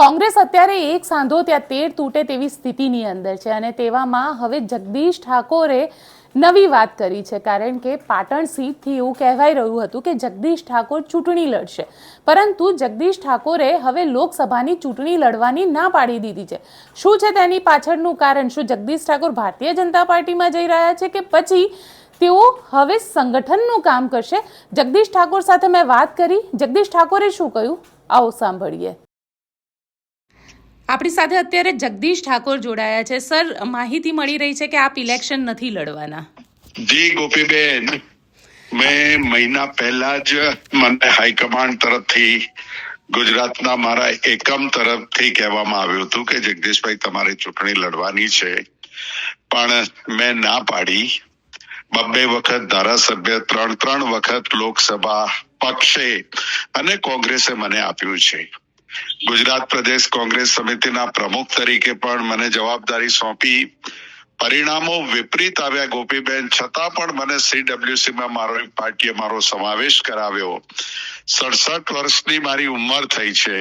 કોંગ્રેસ અત્યારે એક સાંધો ત્યાં તેર તૂટે તેવી સ્થિતિની અંદર છે અને તેવામાં હવે જગદીશ ઠાકોરે નવી વાત કરી છે કારણ કે પાટણ સીટથી એવું કહેવાઈ રહ્યું હતું કે જગદીશ ઠાકોર ચૂંટણી લડશે. પરંતુ જગદીશ ઠાકોરે હવે લોકસભાની ચૂંટણી લડવાની ના પાડી દીધી છે. શું છે તેની પાછળનું કારણ? શું જગદીશ ઠાકોર ભારતીય જનતા પાર્ટીમાં જઈ રહ્યા છે કે પછી તેઓ હવે સંગઠનનું કામ કરશે? જગદીશ ઠાકોર સાથે મેં વાત કરી. જગદીશ ઠાકોરે શું કહ્યું? આવો સાંભળીએ. આપણી સાથે અત્યારે જગદીશ ઠાકોર જોડાયા છે. સર, માહિતી મળી રહી છે કે આપ ઇલેક્શન નથી લડવાના. જી, ગોપીબેન. મેં મહિના પહેલા જ મને હાઈકમાન્ડ તરફથી ગુજરાતના મારા એકમ તરફથી કહેવામાં આવ્યું હતું કે જગદીશભાઈ, તમારે ચૂંટણી લડવાની છે. પણ મેં ના પાડી. બબ્બે વખત ધારાસભ્ય, ત્રણ ત્રણ વખત લોકસભા પક્ષે અને કોંગ્રેસે મને આપ્યું છે. ગુજરાત પ્રદેશ કોંગ્રેસ સમિતિના પ્રમુખ તરીકે પણ મને જવાબદારી સોંપી. પરિણામો વિપરીત આવ્યા ગોપીબેન, છતાં પણ મને સીડબ્લ્યુસી માં મારો પાર્ટીએ મારો સમાવેશ કરાવ્યો. સડસઠ વર્ષની મારી ઉંમર થઈ છે.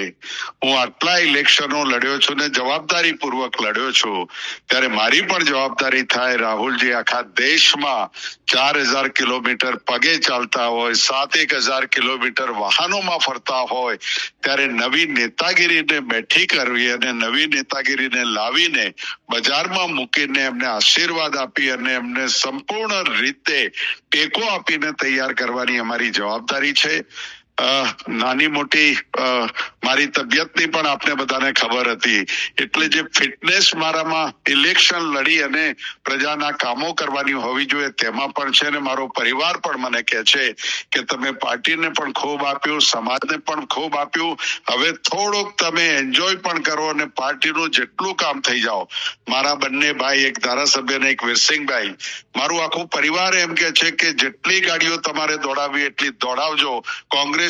હું આટલા ઇલેક્શનો લડ્યો છું ને જવાબદારી પૂર્વક લડ્યો છું. ત્યારે મારી પણ જવાબદારી થાય રાહુલજી, આખા દેશમાં ચાર હજાર કિલોમીટર પગે ચાલતા હોય સાત એક હજાર કિલોમીટર વાહનોમાં ફરતા હોય, ત્યારે નવી નેતાગીરીને બેઠી કરવી અને નવી નેતાગીરીને લાવીને બજારમાં મૂકીને એમને આશીર્વાદ આપી અને એમને સંપૂર્ણ રીતે ટેકો આપીને તૈયાર કરવાની અમારી જવાબદારી છે. નાની મોટી મારી તબિયતની પણ આપણે બધાને ખબર હતી. એટલે જે ફિટનેસ મારામાં ઇલેક્શન લડી અને પ્રજાના કામો કરવાની હોવી જોઈએ તેમાં પણ છે ને મારો પરિવાર પણ મને કહે છે કે તમે પાર્ટીને પણ ખૂબ આપ્યું, સમાજને પણ ખૂબ આપ્યું. હવે થોડોક તમે એન્જોય પણ કરો અને પાર્ટીનું જેટલું કામ થઈ જાઓ. મારા બંને ભાઈ, એક ધારાસભ્ય અને એક વીરસિંહભાઈ, મારું આખું પરિવાર એમ કે છે કે જેટલી ગાડીઓ તમારે દોડાવી એટલી દોડાવજો.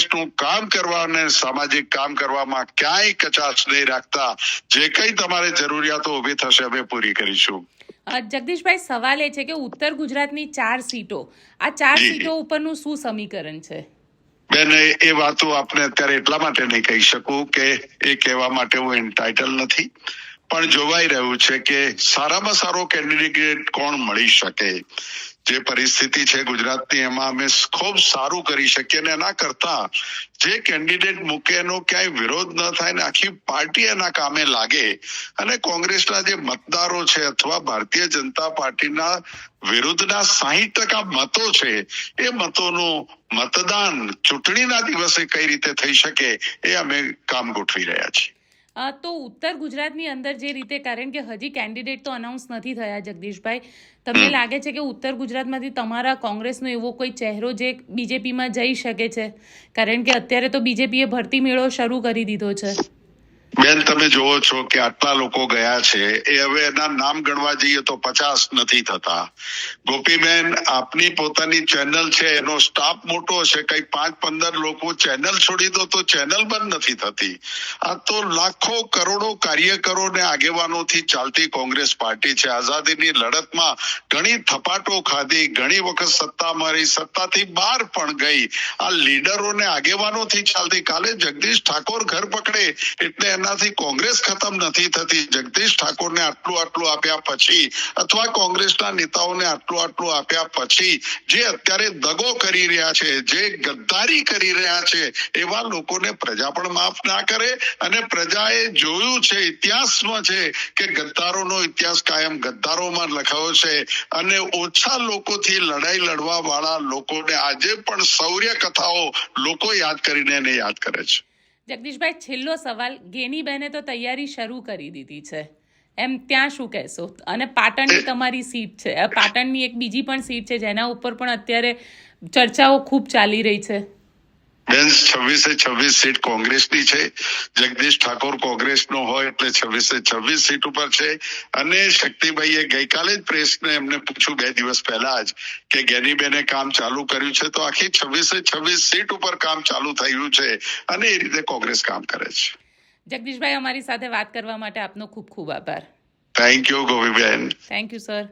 કોંગ્રેસનું કામ કરવા અને સામાજિક કામ કરવામાં ક્યાંય કચાશ નહીં રાખતા. જે કંઈ તમારે જરૂરિયાતો ઊભી થશે અમે પૂરી કરીશું. જગદીશભાઈ સવાલ એ છે કે ઉત્તર ગુજરાતની ચાર સીટો. આ ચાર સીટો ઉપરનું શું સમીકરણ છે? બેન એ એ વાતો આપણે અત્યારે એટલા માટે નહીં કહી શકું કે એ કહેવા માટે હું એન્ટાઇટલ નથી. પણ જોવાઈ રહ્યું છે કે સારામાં સારો કેન્ડિડેટ કોણ મળી શકે? જે પરિસ્થિતિ છે ગુજરાતની, એમાં અમે ખૂબ સારું કરી શકીએ અને એના કરતા જે કેન્ડિડેટ મૂકે એનો ક્યાંય વિરોધ ન થાય ને આખી પાર્ટી એના કામે લાગે. અને કોંગ્રેસના જે મતદારો છે અથવા ભારતીય જનતા પાર્ટીના વિરુદ્ધના સાહીઠ ટકા મતો છે, એ મતોનું મતદાન ચૂંટણીના દિવસે કઈ રીતે થઈ શકે, એ અમે કામ ગોઠવી રહ્યા છીએ. તો ઉત્તર ગુજરાતની અંદર જે રીતે કારણ કે હજી કેન્ડિડેટ તો અનાઉન્સ નથી થયા જગદીશભાઈ તમને લાગે છે કે ઉત્તર ગુજરાતમાંથી તમારા કોંગ્રેસનો એવો કોઈ ચહેરો જે બીજેપીમાં જઈ શકે છે? કારણ કે અત્યારે તો બીજેપીએ ભરતી મેળો શરૂ કરી દીધો છે. બેન, તમે જોવો છો કે આટલા લોકો ગયા છે, એ હવે એના નામ ગણવા જઈએ તો પચાસ નથી થતા. ગોપીબેન, આપની પોતાની ચેનલ છે, એનો સ્ટાફ મોટો છે, કઈ પાંચ પંદર લોકો ચેનલ છોડી દો તો ચેનલ બંધ નથી થતી. આ તો લાખો કરોડો કાર્યકરો ને આગેવાનોથી ચાલતી કોંગ્રેસ પાર્ટી છે. આઝાદીની લડતમાં ઘણી થપાટો ખાધી, ઘણી વખત સત્તા મારી, સત્તાથી બહાર પણ ગઈ. આ લીડરો ને આગેવાનોથી ચાલતી. કાલે જગદીશ ઠાકોર ઘર પકડે એટલે એનાથી કોંગ્રેસ ખતમ નથી થતી. જગદીશ ઠાકોરને આટલું આટલું આપ્યા પછી અથવા કોંગ્રેસના નેતાઓને આટલું આટલું આપ્યા પછી જે અત્યારે દગો કરી રહ્યા છે, જે ગદ્દારી કરી રહ્યા છે, એવા લોકોને પ્રજા પણ માફ ના કરે અને પ્રજાએ જોયું છે, ઇતિહાસમાં છે કે ગદ્દારોનો ઇતિહાસ કાયમ ગદ્દારોમાં લખાયો છે અને ઓછા લોકોથી લડાઈ લડવા વાળા લોકોને આજે પણ શૌર્ય કથાઓ લોકો યાદ કરીને એને યાદ કરે છે. જગદીશભાઈ, છેલ્લો સવાલ, ગેનીબેને તો તૈયારી શરૂ કરી દીધી છે. એમ ત્યાં શું કહેશો? અને પાટણની તમારી સીટ છે. પાટણની એક બીજી પણ સીટ છે, જેના ઉપર પણ અત્યારે ચર્ચાઓ ખૂબ ચાલી રહી છે. બેન છવ્વીસે છવ્વીસ સીટ કોંગ્રેસની છે. જગદીશ ઠાકોર કોંગ્રેસનો હોય એટલે છવ્વીસે છવ્વીસ સીટ ઉપર છે. અને શક્તિભાઈએ ગઈકાલે જ પ્રેસને એમને પૂછ્યું બે દિવસ પહેલા જ કે ગેનીબેને કામ ચાલુ કર્યું છે તો આખી છવ્વીસે છવ્વીસ સીટ ઉપર કામ ચાલુ થયું છે અને એ રીતે કોંગ્રેસ કામ કરે છે. જગદીશભાઈ અમારી સાથે વાત કરવા માટે આપનો ખૂબ ખૂબ આભાર. Thank you Goviben thank you sir